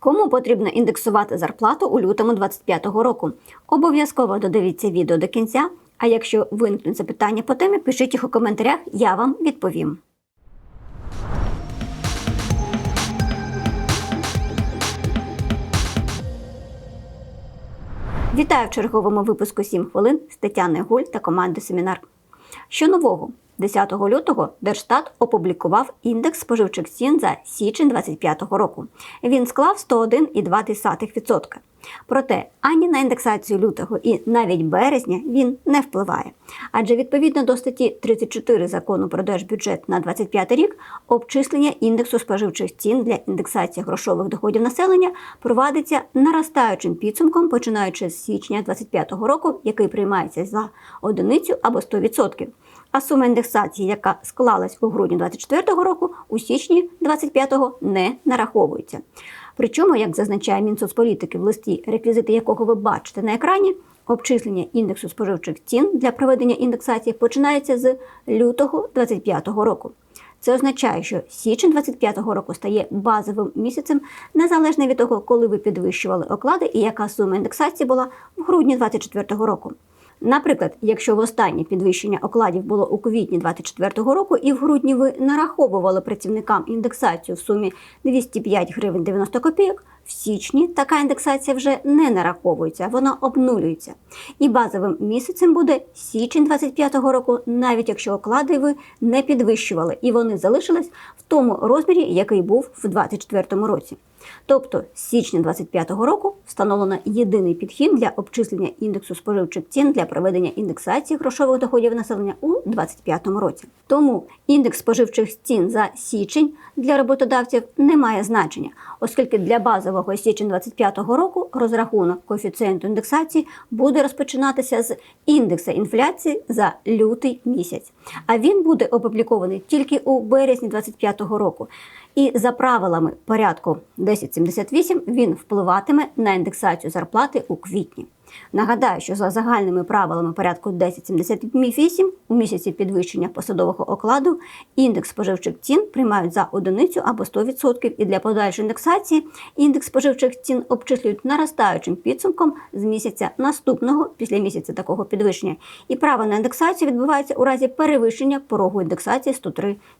Кому потрібно індексувати зарплату у лютому 2025 року? Обов'язково додивіться відео до кінця. А якщо виникнуть запитання по темі, пишіть їх у коментарях, я вам відповім. Вітаю в черговому випуску «7 хвилин з Тетяною Гуль та командою Семінар. Що нового? 10 лютого Держстат опублікував індекс споживчих цін за січень 2025 року. Він склав 101,2%. Проте ані на індексацію лютого і навіть березня він не впливає. Адже відповідно до статті 34 закону про держбюджет на 2025 рік обчислення індексу споживчих цін для індексації грошових доходів населення провадиться наростаючим підсумком, починаючи з січня 2025 року, який приймається за одиницю або 100%. А сума індексації, яка склалась у грудні 2024 року, у січні 2025 не нараховується. Причому, як зазначає Мінсоцполітики в листі, реквізити якого ви бачите на екрані, обчислення індексу споживчих цін для проведення індексації починається з лютого 2025 року. Це означає, що січень 2025 року стає базовим місяцем, незалежно від того, коли ви підвищували оклади і яка сума індексації була в грудні 2024 року. Наприклад, якщо востаннє підвищення окладів було у квітні 2024 року, і в грудні ви нараховували працівникам індексацію в сумі 205 гривень 90 копійок, в січні така індексація вже не нараховується, вона обнулюється. І базовим місяцем буде січень 2025 року, навіть якщо оклади ви не підвищували, і вони залишились в тому розмірі, який був в 2024 році. Тобто з січня 2025 року встановлено єдиний підхід для обчислення індексу споживчих цін для проведення індексації грошових доходів населення у 2025 році. Тому індекс споживчих цін за січень для роботодавців не має значення, оскільки для базового січень 2025 року розрахунок коефіцієнту індексації буде розпочинатися з індекса інфляції за лютий місяць, а він буде опублікований тільки у березні 2025 року. І за правилами порядку 1078 він впливатиме на індексацію зарплати у квітні. Нагадаю, що за загальними правилами порядку 1078 у місяці підвищення посадового окладу індекс споживчих цін приймають за одиницю або 100%, і для подальшої індексації індекс споживчих цін обчислюють наростаючим підсумком з місяця наступного після місяця такого підвищення. І право на індексацію відбувається у разі перевищення порогу індексації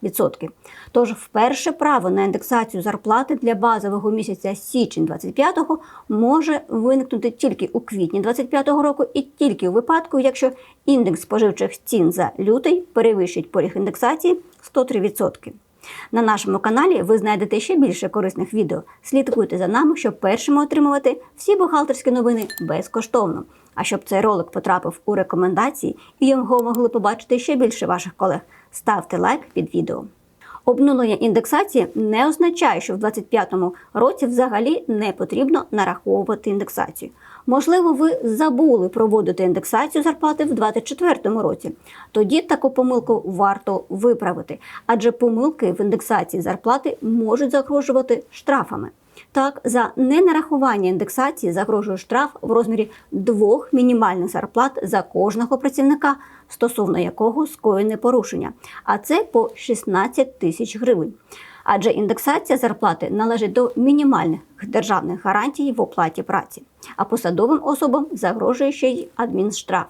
103%. Тож вперше право на індексацію зарплати для базового місяця січень 25-го може виникнути тільки у квітні 25-го року і тільки у випадку, якщо індекс споживчих цін за лютий перевищить поріг індексації 103%. На нашому каналі ви знайдете ще більше корисних відео. Слідкуйте за нами, щоб першими отримувати всі бухгалтерські новини безкоштовно. А щоб цей ролик потрапив у рекомендації і його могли побачити ще більше ваших колег, ставте лайк під відео. Обнулення індексації не означає, що в 2025 році взагалі не потрібно нараховувати індексацію. Можливо, ви забули проводити індексацію зарплати в 2024 році. Тоді таку помилку варто виправити, адже помилки в індексації зарплати можуть загрожувати штрафами. Так, за ненарахування індексації загрожує штраф в розмірі двох мінімальних зарплат за кожного працівника, стосовно якого скоєне порушення, а це по 16 тисяч гривень. Адже індексація зарплати належить до мінімальних державних гарантій в оплаті праці, а посадовим особам загрожує ще й адмінштраф.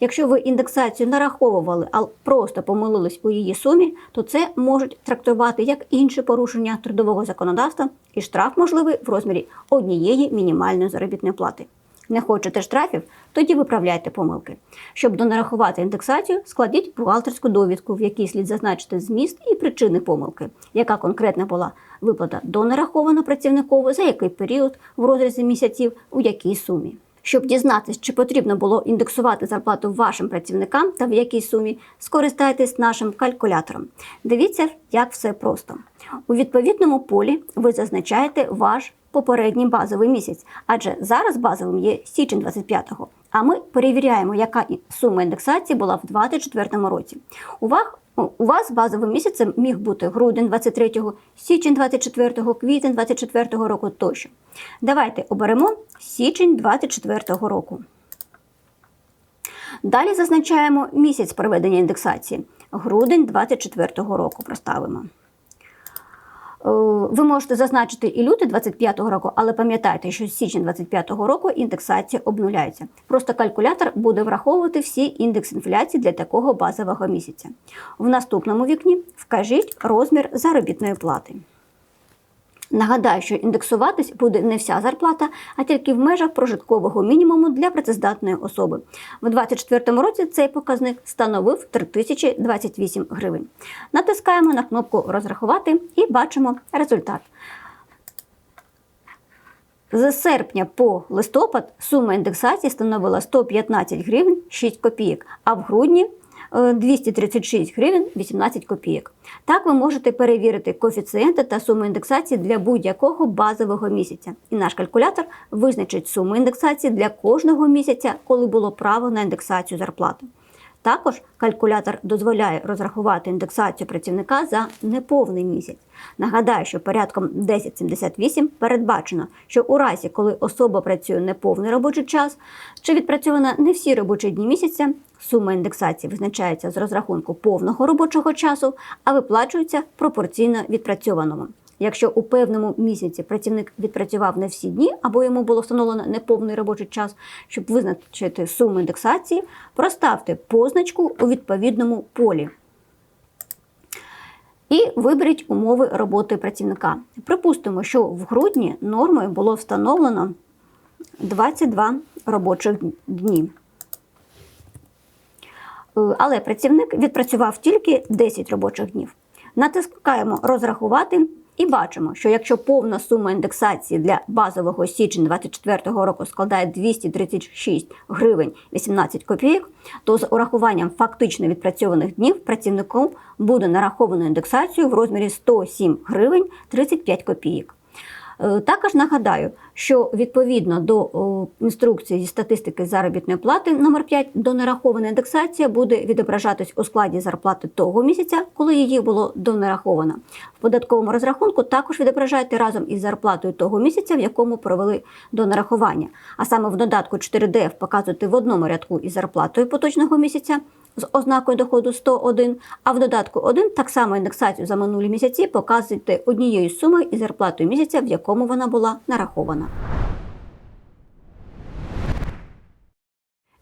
Якщо ви індексацію нараховували, а просто помилились у її сумі, то це можуть трактувати як інше порушення трудового законодавства, і штраф можливий в розмірі однієї мінімальної заробітної плати. Не хочете штрафів? Тоді виправляйте помилки. Щоб донарахувати індексацію, складіть бухгалтерську довідку, в якій слід зазначити зміст і причини помилки, яка конкретно була виплата донарахована працівникову, за який період в розрізі місяців, у якій сумі. Щоб дізнатися, чи потрібно було індексувати зарплату вашим працівникам та в якій сумі, скористайтесь нашим калькулятором. Дивіться, як все просто. У відповідному полі ви зазначаєте ваш попередній базовий місяць, адже зараз базовим є січень 25-го. А ми перевіряємо, яка сума індексації була в 2024 році. Уваг у вас базовим місяцем міг бути грудень 23-го, січень 24-го, квітень 24-го року тощо. Давайте оберемо січень 24-го року. Далі зазначаємо місяць проведення індексації. Грудень 24-го року проставимо. Ви можете зазначити і лютий 25-го року, але пам'ятайте, що з січня 25-го року індексація обнуляється. Просто калькулятор буде враховувати всі індекси інфляції для такого базового місяця. В наступному вікні вкажіть розмір заробітної плати. Нагадаю, що індексуватись буде не вся зарплата, а тільки в межах прожиткового мінімуму для працездатної особи. У 2024 році цей показник становив 3028 гривень. Натискаємо на кнопку Розрахувати і бачимо результат. З серпня по листопад сума індексації становила 115 гривень 6 копійок, а в грудні 236 гривень 18 копійок. Так ви можете перевірити коефіцієнти та суму індексації для будь-якого базового місяця. І наш калькулятор визначить суму індексації для кожного місяця, коли було право на індексацію зарплати. Також калькулятор дозволяє розрахувати індексацію працівника за неповний місяць. Нагадаю, що порядком 1078 передбачено, що у разі, коли особа працює неповний робочий час чи відпрацьована не всі робочі дні місяця, сума індексації визначається з розрахунку повного робочого часу, а виплачується пропорційно відпрацьованому. Якщо у певному місяці працівник відпрацював не всі дні або йому було встановлено неповний робочий час, щоб визначити суму індексації, проставте позначку у відповідному полі. І виберіть умови роботи працівника. Припустимо, що в грудні нормою було встановлено 22 робочих дні. Е, Але працівник відпрацював тільки 10 робочих днів. Натискаємо розрахувати і бачимо, що якщо повна сума індексації для базового січня 2024 року складає 236 гривень 18 копійок, то з урахуванням фактично відпрацьованих днів працівником буде нараховано індексацію в розмірі 107 гривень 35 копійок. Е, Також нагадаю, що відповідно до інструкції зі статистики заробітної плати номер 5 донарахована індексація буде відображатись у складі зарплати того місяця, коли її було донараховано. В податковому розрахунку також відображайте разом із зарплатою того місяця, в якому провели донарахування. А саме в додатку 4DF показувати в одному рядку із зарплатою поточного місяця з ознакою доходу 101, а в додатку 1 так само індексацію за минулі місяці показуйте однією сумою і зарплатою місяця, в якому вона була нарахована.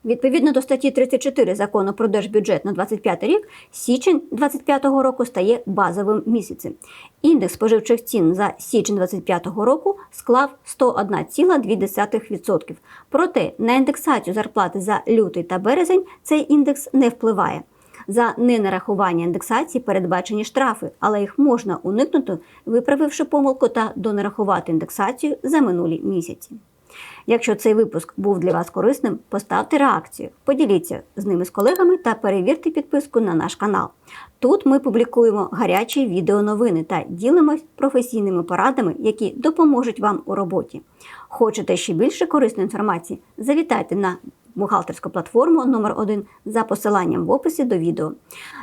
Відповідно до статті 34 закону про держбюджет на 25 рік, січень 25 року стає базовим місяцем. Індекс споживчих цін за січень 25 року склав 101,2%. Проте на індексацію зарплати за лютий та березень цей індекс не впливає. За ненарахування індексації передбачені штрафи, але їх можна уникнути, виправивши помилку та донарахувати індексацію за минулі місяці. Якщо цей випуск був для вас корисним, поставте реакцію, поділіться з ними з колегами та перевірте підписку на наш канал. Тут ми публікуємо гарячі відеоновини та ділимось професійними порадами, які допоможуть вам у роботі. Хочете ще більше корисної інформації? Завітайте на бухгалтерську платформу номер 1 за посиланням в описі до відео.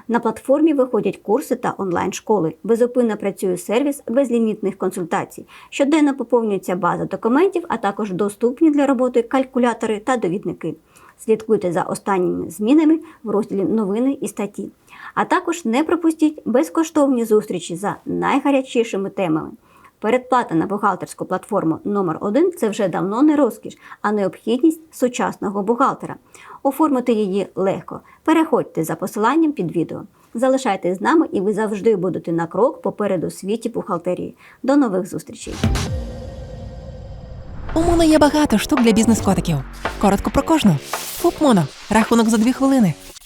На платформі виходять курси та онлайн-школи. Безупинно працює сервіс безлімітних консультацій. Щоденно поповнюється база документів, а також доступні для роботи калькулятори та довідники. Слідкуйте за останніми змінами в розділі новини і статті. А також не пропустіть безкоштовні зустрічі за найгарячішими темами. Передплата на бухгалтерську платформу номер 1 це вже давно не розкіш, а необхідність сучасного бухгалтера. Оформити її легко. Переходьте за посиланням під відео. Залишайтесь з нами, і ви завжди будете на крок попереду світі бухгалтерії. До нових зустрічей! У Моно є багато штук для бізнес-котиків. Коротко про кожну. ФУП Моно. Рахунок за дві хвилини.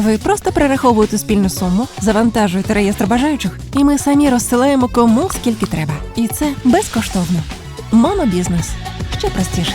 ви просто перераховуєте спільну суму, завантажуєте реєстр бажаючих, і ми самі розсилаємо кому скільки треба. І це безкоштовно. Монобізнес ще простіше.